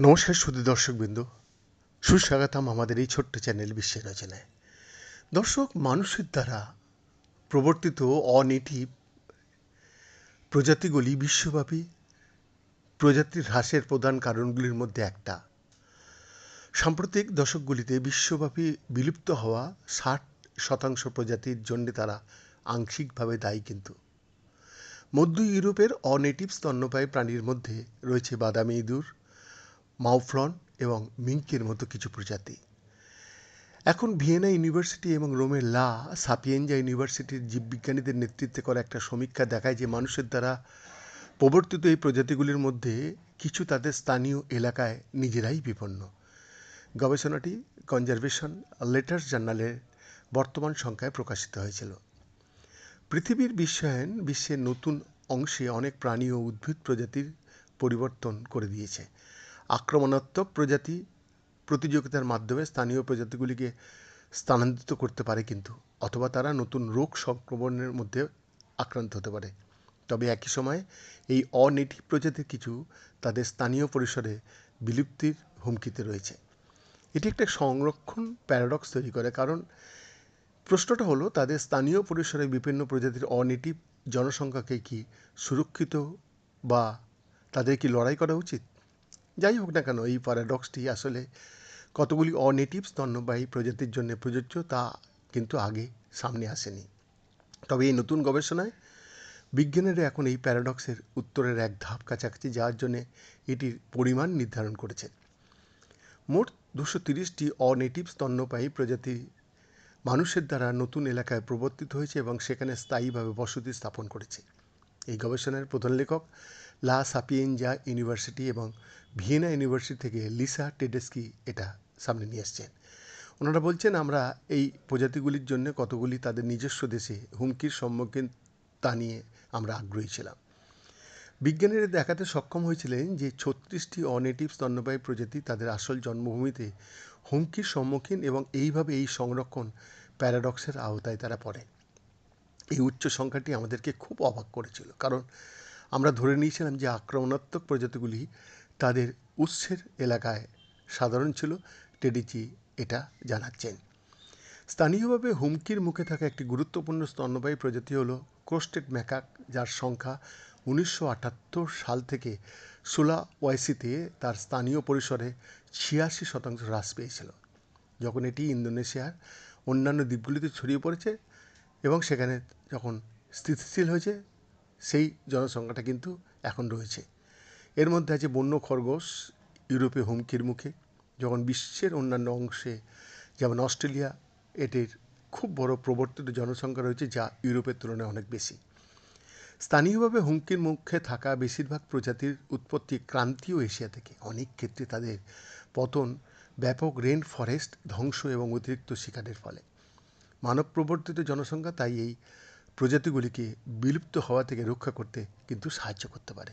নমস্কার শুধু দর্শকবৃন্দ। সুস্বাগতম আমাদের এই ছোট্ট চ্যানেল বিশ্বের রচনায়। দর্শক, মানুষের দ্বারা প্রবর্তিত অনেটিভ প্রজাতিগুলি বিশ্বব্যাপী। প্রজাতির হ্রাসের প্রধান কারণগুলির মধ্যে একটা। সাম্প্রতিক দশকগুলিতে বিশ্বব্যাপী বিলুপ্ত হওয়া ষাট শতাংশ প্রজাতির জন্য তারা আংশিকভাবে দায়ী কিন্তু। মধ্য ইউরোপের অনেটিভ স্তন্যপায়ী প্রাণীর মধ্যে রয়েছে বাদামি ইঁদুর মাউফ্লন এবং মিঙ্কের মতো কিছু প্রজাতি। এখন ভিয়েনা ইউনিভার্সিটি এবং রোমের লা সাপিয়েঞ্জা ইউনিভার্সিটির জীববিজ্ঞানীদের নেতৃত্বে করা একটা সমীক্ষা দেখায় যে মানুষের দ্বারা প্রবর্তিত এই প্রজাতিগুলির মধ্যে কিছু তাদের স্থানীয় এলাকায় নিজেরাই বিপন্ন। গবেষণাটি কনজারভেশন লেটার্স জার্নালের বর্তমান সংখ্যায় প্রকাশিত হয়েছিল। পৃথিবীর বিশ্বায়ন বিশ্বের নতুন অংশে অনেক প্রাণী ও উদ্ভিদ প্রজাতির পরিবর্তন করে দিয়েছে। আক্রমণাত্মক প্রজাতি প্রতিযোগিতার মাধ্যমে স্থানীয় প্রজাতিগুলিকে স্থানান্তরিত করতে পারে কিন্তু, অথবা তারা নতুন রোগ সংক্রমণের মধ্যে আক্রান্ত হতে পারে। তবে একই সময়ে এই অনেটিভ প্রজাতির কিছু তাদের স্থানীয় পরিসরে বিলুপ্তির হুমকিতে রয়েছে। এটি একটা সংরক্ষণ প্যারাডক্স তৈরি করে, কারণ প্রশ্নটা হলো, তাদের স্থানীয় পরিসরে বিভিন্ন প্রজাতির অনেটিভ জনসংখ্যাকে কি সুরক্ষিত বা তাদের কি লড়াই করা উচিত? যাই হোক না কেন, এই প্যারাডক্সটি আসলে কতগুলি অনেটিভ স্তন্যবাহী প্রজাতির জন্য প্রযোজ্য তা কিন্তু আগে সামনে আসেনি। তবে এই নতুন গবেষণায় বিজ্ঞানীরা এখন এই প্যারাডক্সের উত্তরের এক ধাপ কাছাকাছি যাওয়ার জন্যে এটির পরিমাণ নির্ধারণ করেছে মোট দুশো তিরিশটি অনেটিভ স্তন্যপায়ী প্রজাতি মানুষের দ্বারা নতুন এলাকায় প্রবর্তিত হয়েছে এবং সেখানে স্থায়ীভাবে বসতি স্থাপন করেছে। এই গবেষণার প্রধান লেখক লা সাপিয়েঞ্জা ইউনিভার্সিটি এবং ভিয়েনা ইউনিভার্সিটি থেকে লিসা টেডেস্কি এটা সামনে নিয়ে এসছেন ওনারা বলছেন, আমরা এই প্রজাতিগুলির জন্য কতগুলি তাদের নিজস্ব দেশে হুমকির সম্মুখীন তা নিয়ে আমরা আগ্রহী ছিলাম। বিজ্ঞানীরা দেখাতে সক্ষম হয়েছিলেন যে ছত্রিশটি অনেটিভ স্তন্যপায়ী প্রজাতি তাদের আসল জন্মভূমিতে হুমকির সম্মুখীন এবং এইভাবে এই সংরক্ষণ প্যারাডক্সের আওতায় তারা পড়ে। এই উচ্চ সংখ্যাটি আমাদেরকে খুব অবাক করেছিল, কারণ আমরা ধরে নিয়েছিলাম যে আক্রমণাত্মক প্রজাতিগুলি তাদের উৎসের এলাকায় সাধারণ ছিল। টেডিচি এটা জানাচ্ছেন। স্থানীয়ভাবে হুমকির মুখে থাকা একটি গুরুত্বপূর্ণ স্তন্যবায়ী প্রজাতি হল ক্রোস্টেড ম্যাকাক, যার সংখ্যা উনিশশো আটাত্তর সাল থেকে সুলা ওয়াইসিতে তার স্থানীয় পরিসরে ছিয়াশি শতাংশ হ্রাস পেয়েছিল। যখন এটি ইন্দোনেশিয়ার অন্যান্য দ্বীপগুলিতে ছড়িয়ে পড়েছে এবং সেখানে যখন স্থিতিশীল হয়েছে, সেই জনসংখ্যাটা কিন্তু এখন রয়েছে। এর মধ্যে আছে বন্য খরগোশ, ইউরোপে হুমকির মুখে। যখন বিশ্বের অন্যান্য অংশে, যেমন অস্ট্রেলিয়া, এটির খুব বড় প্রবর্তিত জনসংখ্যা রয়েছে, যা ইউরোপের তুলনায় অনেক বেশি। স্থানীয়ভাবে হুমকির মুখে থাকা বেশিরভাগ প্রজাতির উৎপত্তি ক্রান্তীয় এশিয়া থেকে। অনেক ক্ষেত্রে তাদের পতন ব্যাপক রেন ফরেস্ট ধ্বংস এবং অতিরিক্ত শিকারের ফলে। মানব প্রবর্তিত জনসংখ্যা তাই এই প্রজাতিগুলিকে বিলুপ্ত হওয়া থেকে রক্ষা করতে কিন্তু সাহায্য করতে পারে।